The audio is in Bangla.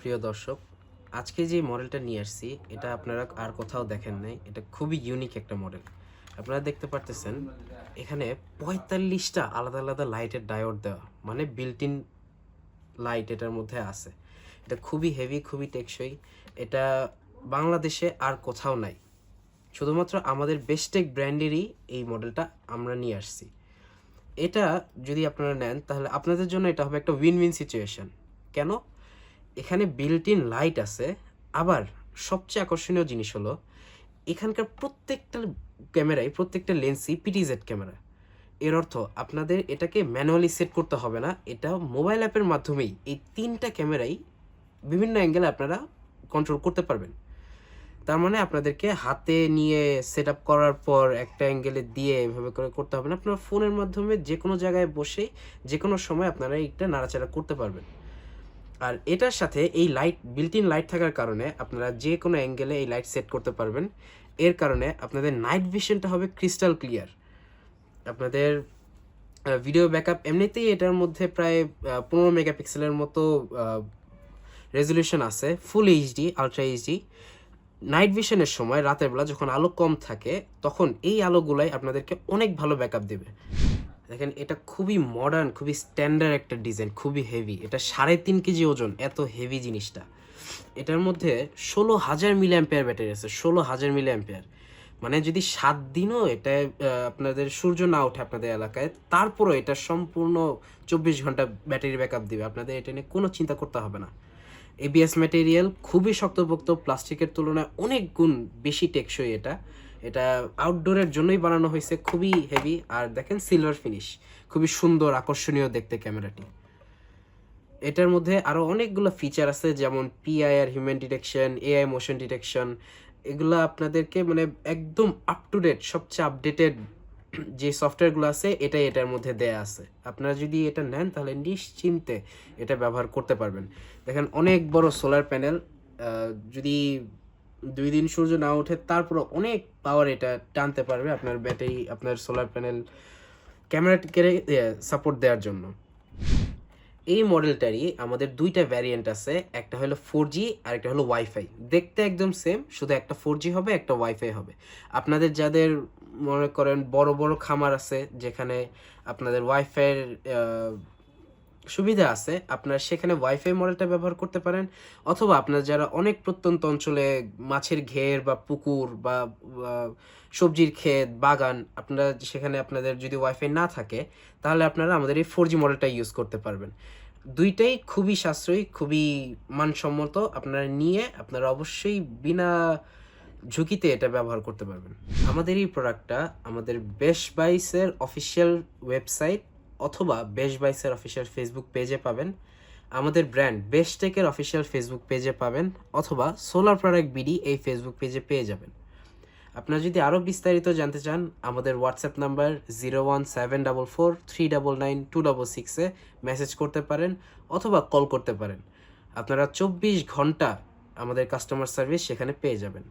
প্রিয় দর্শক, আজকে যে মডেলটা নিয়ে আসছি, এটা আপনারা আর কোথাও দেখেন নাই। এটা খুবই ইউনিক একটা মডেল। আপনারা দেখতে পারতেছেন, এখানে পঁয়তাল্লিশটা আলাদা আলাদা লাইটের ডায়োড দেওয়া মানে বিল্ট ইন লাইট এটার মধ্যে আছে। এটা খুবই হেভি খুবই টেকসই। এটা বাংলাদেশে আর কোথাও নাই। শুধুমাত্র আমাদের বেস্টেক ব্র্যান্ডেরই এই মডেলটা আমরা নিয়ে আসছি। এটা যদি আপনারা নেন, তাহলে আপনাদের জন্য এটা হবে একটা উইন উইন সিচুয়েশন কেন? এখানে বিল্ট ইন লাইট আছে। আবার সবচেয়ে আকর্ষণীয় জিনিস হলো, এখানকার প্রত্যেকটা ক্যামেরাই প্রত্যেকটা লেন্সই পিটিজেড ক্যামেরা। এর অর্থ আপনাদের এটাকে ম্যানুয়ালি সেট করতে হবে না, এটা মোবাইল অ্যাপের মাধ্যমেই এই তিনটা ক্যামেরাই বিভিন্ন অ্যাঙ্গেলে আপনারা কন্ট্রোল করতে পারবেন। তার মানে আপনাদেরকে হাতে নিয়ে সেট আপ করার পর একটা অ্যাঙ্গেলে দিয়ে এভাবে করে করতে হবে না। আপনার ফোনের মাধ্যমে যে কোনো জায়গায় বসে যে কোনো সময় আপনারা এটা নাড়াচাড়া করতে পারবেন। আর এটার সাথে এই লাইট বিল্ট ইন লাইট থাকার কারণে আপনারা যে কোনো অ্যাঙ্গেলে এই লাইট সেট করতে পারবেন। এর কারণে আপনাদের নাইট ভিশনটা হবে ক্রিস্টাল ক্লিয়ার আপনাদের ভিডিও ব্যাকআপ এমনিতেই এটার মধ্যে প্রায় পনেরো মেগাপিক্সেলের মতো রেজলিউশন আছে। Full HD ultra HD night ভিশনের সময় রাতের বেলা যখন আলো কম থাকে, তখন এই আলোগুলাই আপনাদেরকে অনেক ভালো ব্যাকআপ দেবে। দেখেন, এটা খুবই মডার্ন খুবই স্ট্যান্ডার্ড একটা ডিজাইন খুবই হেভি এটা সাড়ে তিন কেজি ওজন, এত হেভি জিনিসটা। এটার মধ্যে ষোলো হাজার মিলি অ্যাম্পেয়ার ব্যাটারি আছে, ষোলো হাজার মিলি অ্যাম্পেয়ার মানে যদি সাত দিনও এটা আপনাদের সূর্য না ওঠে আপনাদের এলাকায়, তারপরও এটা সম্পূর্ণ চব্বিশ ঘণ্টা ব্যাটারি ব্যাকআপ দিবে। আপনাদের এটা নিয়ে কোনো চিন্তা করতে হবে না। এবিএস ম্যাটেরিয়াল খুবই শক্তপোক্ত প্লাস্টিকের তুলনায় অনেক গুণ বেশি টেকসই এটা। এটা আউটডোরের জন্যই বানানো হয়েছে, খুবই হেভি আর দেখেন সিলভার ফিনিশ খুবই সুন্দর, আকর্ষণীয় দেখতে ক্যামেরাটি। এটার মধ্যে আরও অনেকগুলো ফিচার আছে, যেমন PIR human detection AI motion detection এগুলো আপনাদেরকে মানে একদম আপ টু ডেট সবচেয়ে আপডেটেড যে সফটওয়্যারগুলো আছে, এটাই এটার মধ্যে দেয়া আছে। আপনারা যদি এটা নেন, তাহলে নিশ্চিন্তে এটা ব্যবহার করতে পারবেন। দেখেন অনেক বড় সোলার প্যানেল যদি দুই দিন সূর্য না ওঠে তারপর অনেক পাওয়ার এটা টানতে পারবে আপনার ব্যাটারি আপনার সোলার প্যানেল ক্যামেরাটিকে সাপোর্ট দেওয়ার জন্য। এই মডেলটারই আমাদের দুইটা ভ্যারিয়েন্ট আছে, একটা হলো ফোর জি আর একটা হলো ওয়াইফাই দেখতে একদম সেম শুধু একটা ফোর জি হবে, একটা ওয়াইফাই হবে। আপনাদের যাদের মনে করেন বড় বড় খামার আছে, যেখানে আপনাদের ওয়াইফাইয়ের সুবিধা আছে, আপনার সেখানে ওয়াইফাই মডেলটা ব্যবহার করতে পারেন, অথবা আপনার যারা অনেক প্রত্যন্ত অঞ্চলে মাছের ঘের বা পুকুর বা সবজির ক্ষেত, বাগান, আপনারা সেখানে আপনাদের যদি ওয়াইফাই না থাকে, তাহলে আপনারা আমাদের এই ফোর জি মডেলটা ইউজ করতে পারবেন। দুইটাই খুবই সাশ্রয়ী, খুবই মানসম্মত, আপনারা নিয়ে আপনারা অবশ্যই বিনা ঝুঁকিতে এটা ব্যবহার করতে পারবেন। আমাদের এই প্রোডাক্টটা আমাদের বেশ বাইসের অফিসিয়াল ওয়েবসাইট অথবা বেশ বাইসের অফিসিয়াল ফেসবুক পেজে পাবেন। আমাদের ব্র্যান্ড বেস্টেকের অফিসিয়াল ফেসবুক পেজে পাবেন অথবা সোলার প্রোডাক্ট বিডি এই ফেসবুক পেজে পেয়ে যাবেন। আপনারা যদি আরও বিস্তারিত জানতে চান, আমাদের WhatsApp number zero one seven double four three double nine two double সিক্সে মেসেজ করতে পারেন অথবা কল করতে পারেন। আপনারা চব্বিশ ঘণ্টা আমাদের কাস্টমার সার্ভিস সেখানে পেয়ে যাবেন।